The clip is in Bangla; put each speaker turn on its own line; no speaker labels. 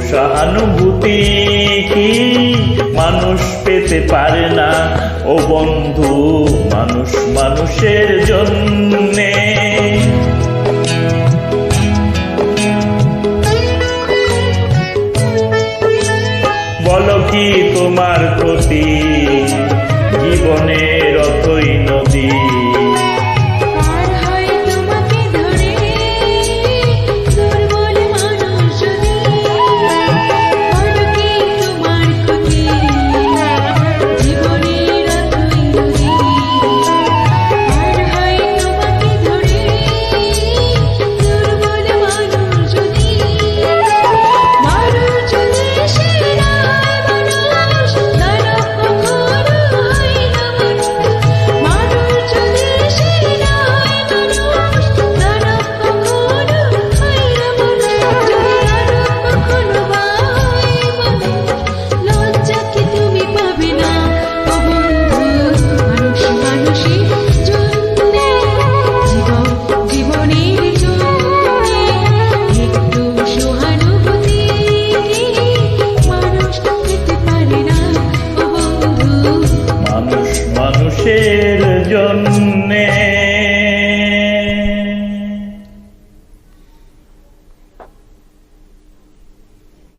সহানুভূতি কি? মানুষ পেতে পারে না। ও বন্ধু, মানুষ মানুষের জন্যে। বলো কি তোমার প্রতি? জীবনের মানুষের জন্যে।